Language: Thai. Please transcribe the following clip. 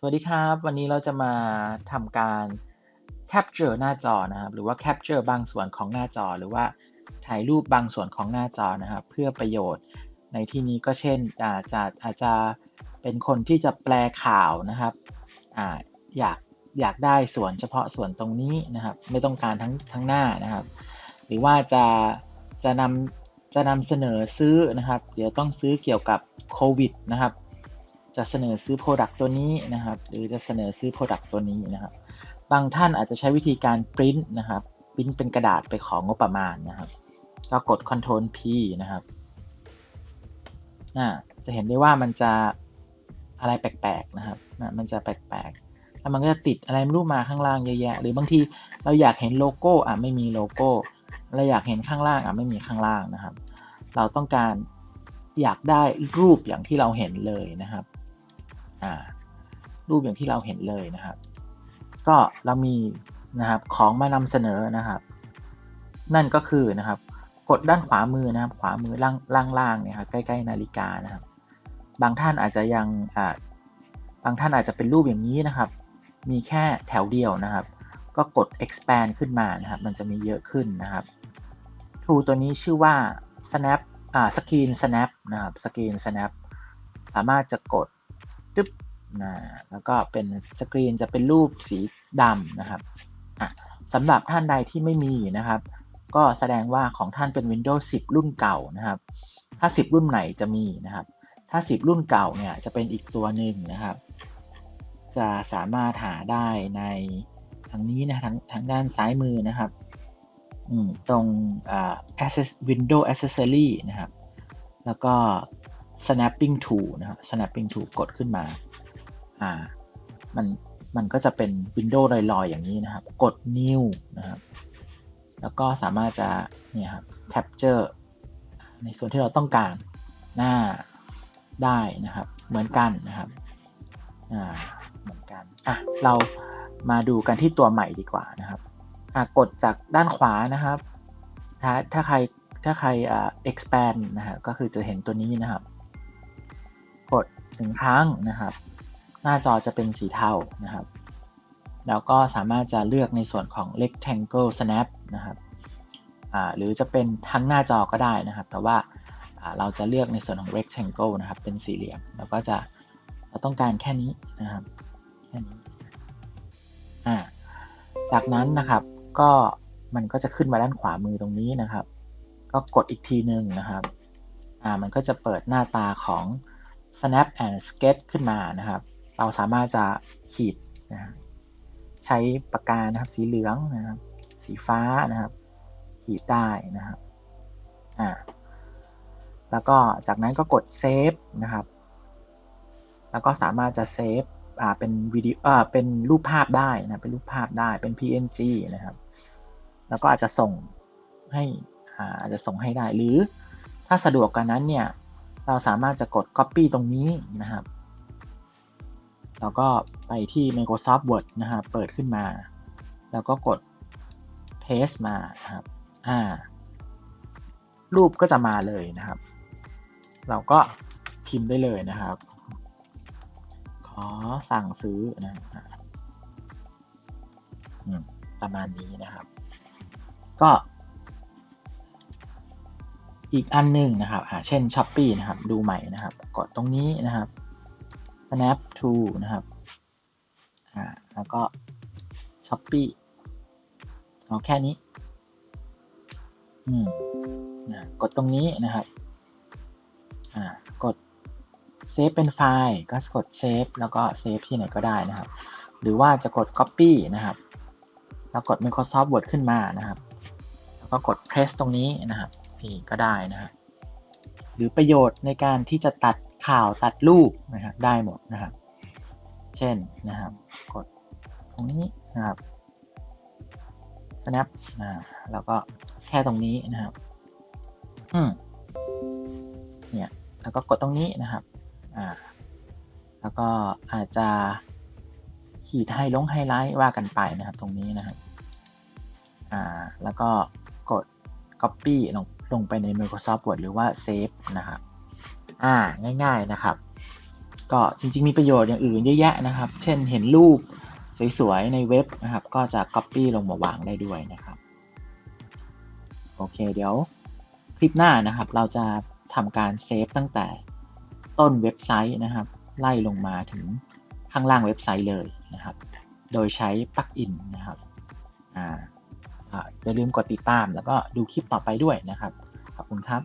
สวัสดีครับ วันนี้เราจะมาทำการ capture หน้าจอนะครับ หรือว่า capture บางส่วนของหน้าจอ หรือว่าถ่ายรูปบางส่วนของหน้าจอนะครับ เพื่อประโยชน์ในที่นี้ก็เช่นอาจจะอาจจะเป็นคนที่จะแปลข่าวนะครับออยากอยากได้ส่วนเฉพาะส่วนตรงนี้นะครับ ไม่ต้องการทั้งทั้งหน้านะครับ หรือว่าจะจะนำจะนำเสนอซื้อนะครับ เดี๋ยวต้องซื้อเกี่ยวกับโควิดนะครับ จะเสนอซื้อ Product ตัวนี้นะครับ หรือจะเสนอซื้อ Product ตัวนี้นะครับ บางท่านอาจจะใช้วิธีการ print นะครับ print เป็นกระดาษไปของงบประมาณนะครับก็กด Ctrl P นะครับจะเห็นได้ว่ามันจะอะไรแปลกๆนะครับนะมันจะแปลกๆแล้วมันก็จะติดอะไรไม่รู้มาข้างล่างเยอะแยะ หรือบางทีเราอยากเห็นโลโก้อะไม่มีโลโก้ เราอยากเห็นข้างล่างอะไม่มีข้างล่างนะครับ เราต้องการอยากได้รูปอย่างที่เราเห็นเลยนะครับ รูปอย่างที่เราเห็นเลยนะครับ ก็เรามีนะครับของมานำเสนอนะครับ นั่นก็คือนะครับกดด้านขวามือนะครับ ขวามือล่างล่างๆเนี่ยครับใกล้ๆนาฬิกานะครับ บางท่านอาจจะยังบางท่านอาจจะเป็นรูปอย่างนี้นะครับ มีแค่แถวเดียวนะครับ ก็กด expand ขึ้นมานะครับ มันจะมีเยอะขึ้นนะครับ tool ตัวนี้ชื่อว่า snap อ่า screen snap นะครับ screen snap สามารถจะกด ตึ๊บนะแล้วก็เป็นสกรีนจะเป็นรูปสีดำนะครับสำหรับท่านใดที่ไม่มีนะครับ ก็แสดงว่าของท่านเป็น Windows 10 รุ่นเก่านะครับ ถ้า 10 รุ่นใหม่จะมีนะครับ ถ้า 10 รุ่นเก่าเนี่ยจะเป็นอีกตัวหนึ่งนะครับ จะสามารถหาได้ในทางนี้นะทางทางด้านซ้ายมือนะครับตรง access window accessory นะครับ แล้วก็ snapping tool นะครับ snapping tool กดขึ้นมา อ่า มัน มันก็จะเป็น window ลอยๆ อย่างนี้นะครับ กด new นะครับ แล้วก็สามารถจะ เนี่ยครับ capture ในส่วนที่เราต้องการหน้าได้นะครับ เหมือนกันนะครับ อ่า เหมือนกัน อะ เรามาดูกันที่ตัวใหม่ดีกว่านะครับ อะ กดจากด้านขวานะครับ ถ้าถ้าใครถ้าใคร expand นะฮะก็คือจะเห็นตัวนี้นะครับ กดหนึ่งครั้งนะครับ หน้าจอจะเป็นสีเทานะครับ แล้วก็สามารถจะเลือกในส่วนของ rectangle snap นะครับหรือจะเป็นทั้งหน้าจอก็ได้นะครับ แต่ว่าเราจะเลือกในส่วนของ rectangle นะครับ เป็นสี่เหลี่ยมเราก็จะเราต้องการแค่นี้นะครับ แค่นี้จากนั้นนะครับ ก็มันก็จะขึ้นมาด้านขวามือตรงนี้นะครับ ก็กดอีกทีหนึ่งนะครับ อ่า มันก็จะเปิดหน้าตาของ snap and sketch ขึ้นมานะครับ เราสามารถจะขีดนะใช้ปากกานะครับ สีเหลืองนะครับ สีฟ้านะครับ ขีดได้นะครับอ่าแล้วก็จากนั้นก็กดเซฟนะครับ แล้วก็สามารถจะเซฟอ่าเป็นวิดีโออ่าเป็นรูปภาพได้นะเป็นรูปภาพได้เป็น PNG นะครับ แล้วก็อาจจะส่งให้อาอาจจะส่งให้ได้หรือถ้าสะดวกกันนั้นเนี่ย เราสามารถจะกด Copy ตรงนี้นะครับ แล้วก็ไปที่ Microsoft Word นะครับ เปิดขึ้นมา แล้วก็กด Paste มาครับ อ่า รูปก็จะมาเลยนะครับ เราก็พิมพ์ได้เลยนะครับ ขอสั่งซื้อนะประมาณนี้นะครับ ก็ อีกอันหนึ่งนะครับเช่น s h อ p e e นะครับ ดูใหม่นะครับ กดตรงนี้นะครับ snap to นะครับอ่าแล้วก็ s h อ p e e เอาแค่นี้อืมนะกดตรงนี้นะครับอ่ากดเซฟเป็นไฟล์ก็กดเซฟแล้วก็เซฟที่ไหนก็ได้นะครับ หรือว่าจะกด Copy นะครับ แล้วกด Microsoft Word ขึ้นมานะครับ แล้วก็กด Press ตรงนี้นะครับ นี่ก็ได้นะครับหรือประโยชน์ในการที่จะตัดข่าวตัดรูปนะครับได้หมดนะครับ เช่นนะครับ กดตรงนี้นะครับ snap นะแล้วก็แค่ตรงนี้นะครับ อืมเนี่ยแล้วก็กดตรงนี้นะครับ อ่า แล้วก็อาจจะขีดให้ลงไฮไลท์ว่ากันไปนะครับ ตรงนี้นะครับ อ่า แล้วก็กด Copy ลง ลงไปใน Microsoft Word หรือว่า Save นะครับอ่าง่ายๆนะครับ ก็จริงๆมีประโยชน์อย่างอื่นเยอะแยะนะครับ เช่นเห็นรูปสวยๆในเว็บนะครับ ก็จะ Copy ลงมาวางได้ด้วยนะครับ โอเคเดี๋ยวคลิปหน้านะครับ เราจะทำการเซฟตั้งแต่ต้นเว็บไซต์นะครับ ไล่ลงมาถึงข้างล่างเว็บไซต์เลยนะครับ โดยใช้ปลั๊กอินนะครับอ่าอ่า อย่าลืมกดติดตามแล้วก็ดูคลิปต่อไปด้วยนะครับ ขอบคุณครับ